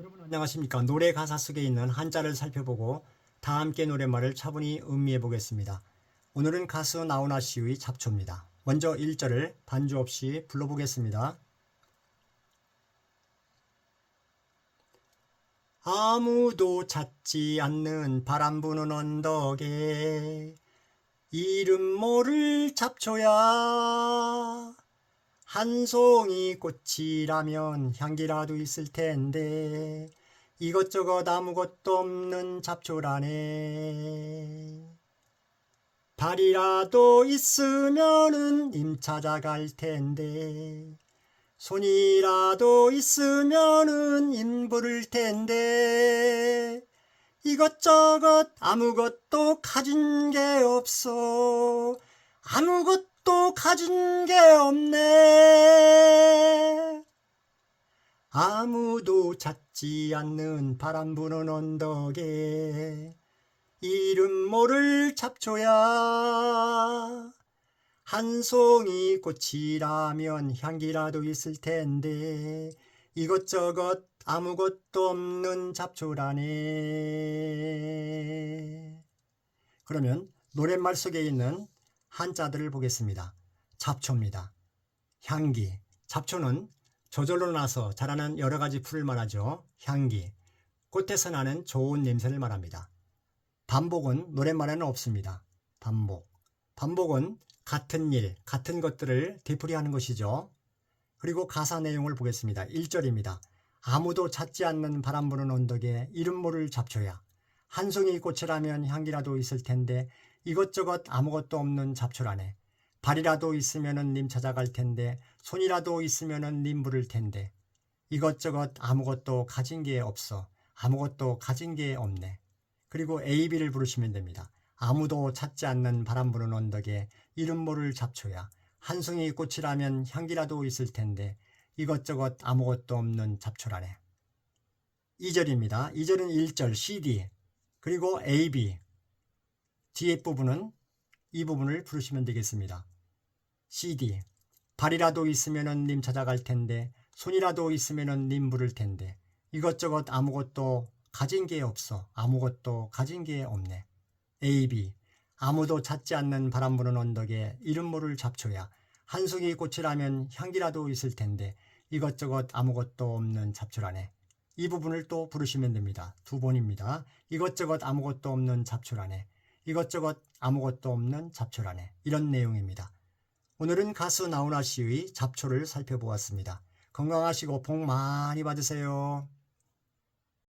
여러분 안녕하십니까? 노래 가사 속에 있는 한자를 살펴보고 다 함께 노랫말을 차분히 음미해 보겠습니다. 오늘은 가수 나훈아 씨의 잡초입니다. 먼저 1절을 반주 없이 불러보겠습니다. 아무도 찾지 않는 바람 부는 언덕에 이름 모를 잡초야 한 송이 꽃이라면 향기라도 있을 텐데 이것저것 아무것도 없는 잡초라네. 발이라도 있으면은 님 찾아갈 텐데 손이라도 있으면은 님 부를 텐데 이것저것 아무것도 가진 게 없어 아무것 도 가진 게 없네 아무도 찾지 않는 바람 부는 언덕에 이름 모를 잡초야 한 송이 꽃이라면 향기라도 있을 텐데 이것저것 아무것도 없는 잡초라네. 그러면 노랫말 속에 있는 한자들을 보겠습니다. 잡초입니다. 향기. 잡초는 저절로 나서 자라는 여러 가지 풀을 말하죠. 향기. 꽃에서 나는 좋은 냄새를 말합니다. 반복은 노랫말에는 없습니다. 반복. 반복은 같은 일, 같은 것들을 되풀이하는 것이죠. 그리고 가사 내용을 보겠습니다. 1절입니다. 아무도 찾지 않는 바람 부는 언덕에 이름 모를 잡초야. 한 송이 꽃이라면 향기라도 있을 텐데 이것저것 아무것도 없는 잡초라네. 발이라도 있으면은 님 찾아갈 텐데 손이라도 있으면은 님 부를 텐데 이것저것 아무것도 가진 게 없어. 아무것도 가진 게 없네. 그리고 A, B를 부르시면 됩니다. 아무도 찾지 않는 바람 부는 언덕에 이름 모를 잡초야. 한 송이 꽃이라면 향기라도 있을 텐데 이것저것 아무것도 없는 잡초라네. 2절입니다. 2절은 1절 CD 그리고 AB 뒤에 부분은 이 부분을 부르시면 되겠습니다. CD 발이라도 있으면은 님 찾아갈 텐데 손이라도 있으면은 님 부를 텐데 이것저것 아무것도 가진 게 없어 아무것도 가진 게 없네. AB 아무도 찾지 않는 바람 부는 언덕에 이름 모를 잡초야 한 송이 꽃이라면 향기라도 있을 텐데 이것저것 아무것도 없는 잡초라네. 이 부분을 또 부르시면 됩니다. 두 번입니다. 이것저것 아무것도 없는 잡초라네. 이것저것 아무것도 없는 잡초라네. 이런 내용입니다. 오늘은 가수 나훈아 씨의 잡초를 살펴보았습니다. 건강하시고 복 많이 받으세요.